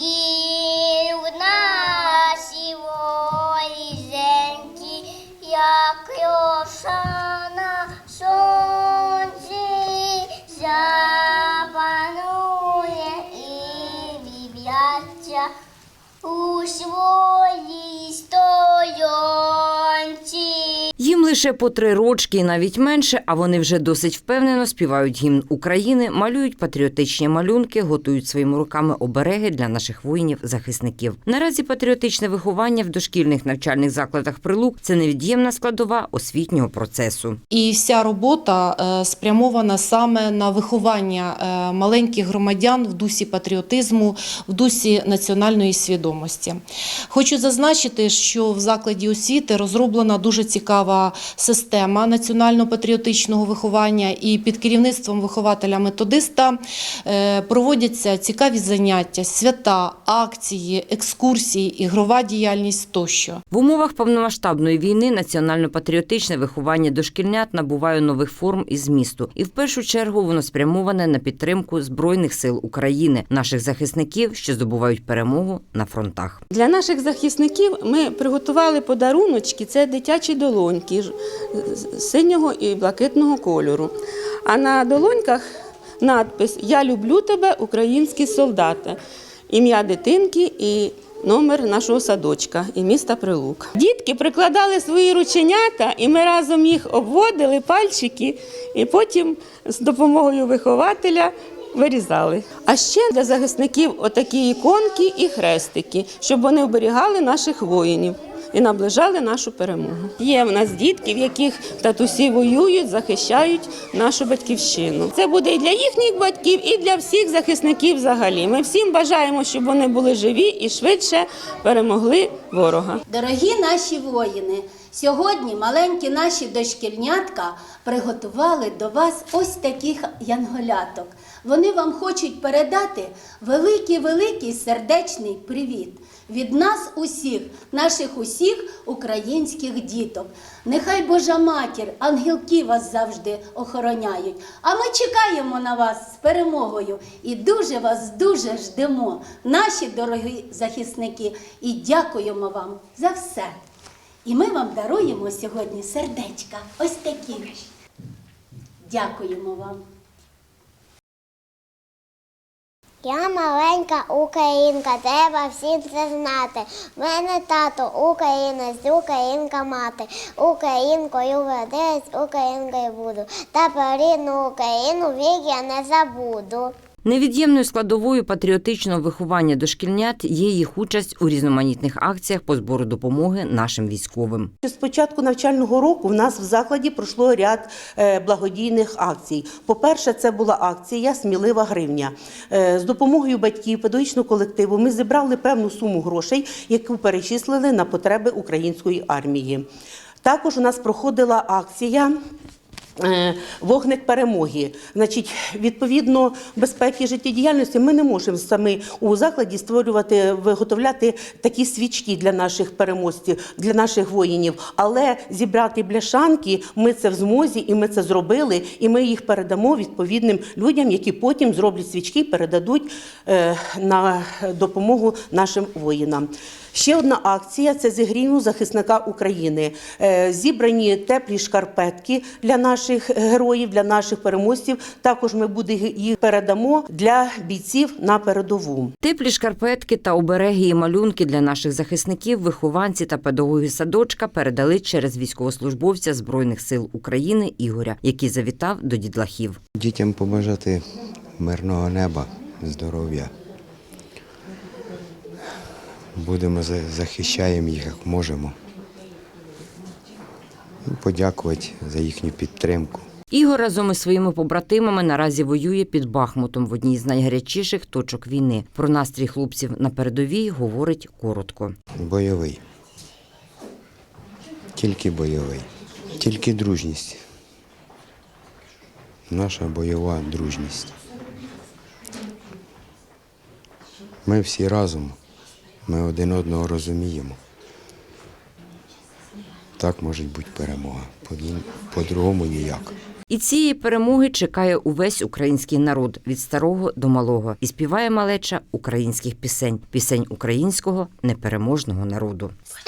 в лише по три рочки навіть менше, а вони вже досить впевнено співають гімн України, малюють патріотичні малюнки, готують своїми руками обереги для наших воїнів-захисників. Наразі патріотичне виховання в дошкільних навчальних закладах прилук це невід'ємна складова освітнього процесу. І вся робота е, спрямована саме на виховання е, маленьких громадян в дусі патріотизму, в дусі національної свідомості. Хочу зазначити, що в закладі освіти розроблена дуже цікава система національно-патріотичного виховання, і під керівництвом вихователя-методиста е, проводяться цікаві заняття, свята, акції, екскурсії, ігрова діяльність тощо. В умовах повномасштабної війни національно-патріотичне виховання дошкільнят набуває нових форм і змісту, і в першу чергу воно спрямоване на підтримку збройних сил України, наших захисників, що здобувають перемогу на фронтах. Для наших захисників ми приготували подаруночки. Це дитячі долоньки синього і блакитного кольору. А на долоньках надпис Я люблю тебе, українські солдати, ім'я дитинки і номер нашого садочка і міста Прилук. Дітки прикладали свої рученята, і ми разом їх обводили, пальчики, і потім з допомогою вихователя вирізали. А ще для захисників отакі іконки і хрестики, щоб вони оберігали наших воїнів. І наближали нашу перемогу. Є в нас дітки, в яких татусі воюють, захищають нашу батьківщину. Це буде і для їхніх батьків, і для всіх захисників взагалі. Ми всім бажаємо, щоб вони були живі і швидше перемогли ворога. Дорогі наші воїни, сьогодні маленькі наші дошкільнятка приготували до вас ось таких янголяток. Вони вам хочуть передати великий-великий сердечний привіт від нас усіх, наших усіх українських діток. Нехай Божа матір, ангелки вас завжди охороняють. А ми чекаємо на вас з перемогою і дуже вас дуже ждемо, наші дорогі захисники, і дякуємо вам за все. І ми вам даруємо сьогодні сердечка. Ось такі. Дякуємо вам. Я маленька українка, треба всім це знати. Мене тато українець, українка мати. Українкою родилась, українкою буду. Та рідну Україну вік я не забуду. Невід'ємною складовою патріотичного виховання дошкільнят є їх участь у різноманітних акціях по збору допомоги нашим військовим. З початку навчального року в нас в закладі пройшло ряд е, благодійних акцій. По-перше, це була акція Смілива гривня. Е, З допомогою батьків педагогічного колективу ми зібрали певну суму грошей, яку перечислили на потреби української армії. Також у нас проходила акція. Е, Вогник перемоги, значить, відповідно безпеки життєдіяльності, ми не можемо самі у закладі створювати, виготовляти такі свічки для наших переможців, для наших воїнів. Але зібрати бляшанки ми це в змозі, і ми це зробили, і ми їх передамо відповідним людям, які потім зроблять свічки, і передадуть е, на допомогу нашим воїнам. Ще одна акція це зігріву захисника України. Е, Зібрані теплі шкарпетки для наших героїв, для наших переможців. Також ми буде їх передамо для бійців на передову. Теплі шкарпетки та обереги і малюнки для наших захисників, вихованці та педагоги садочка передали через військовослужбовця Збройних сил України Ігоря, який завітав до дідлахів. Дітям побажати мирного неба, здоров'я. Будемо за- захищаємо їх як можемо. Подякувати за їхню підтримку. Ігор разом із своїми побратимами наразі воює під Бахмутом в одній з найгарячіших точок війни. Про настрій хлопців на передовій говорить коротко. Бойовий. Тільки бойовий. Тільки дружність. Наша бойова дружність. Ми всі разом. Ми один одного розуміємо. Так може бути перемога. По- По-другому ніяк. І цієї перемоги чекає увесь український народ від старого до малого і співає малеча українських пісень, пісень українського непереможного народу. Степ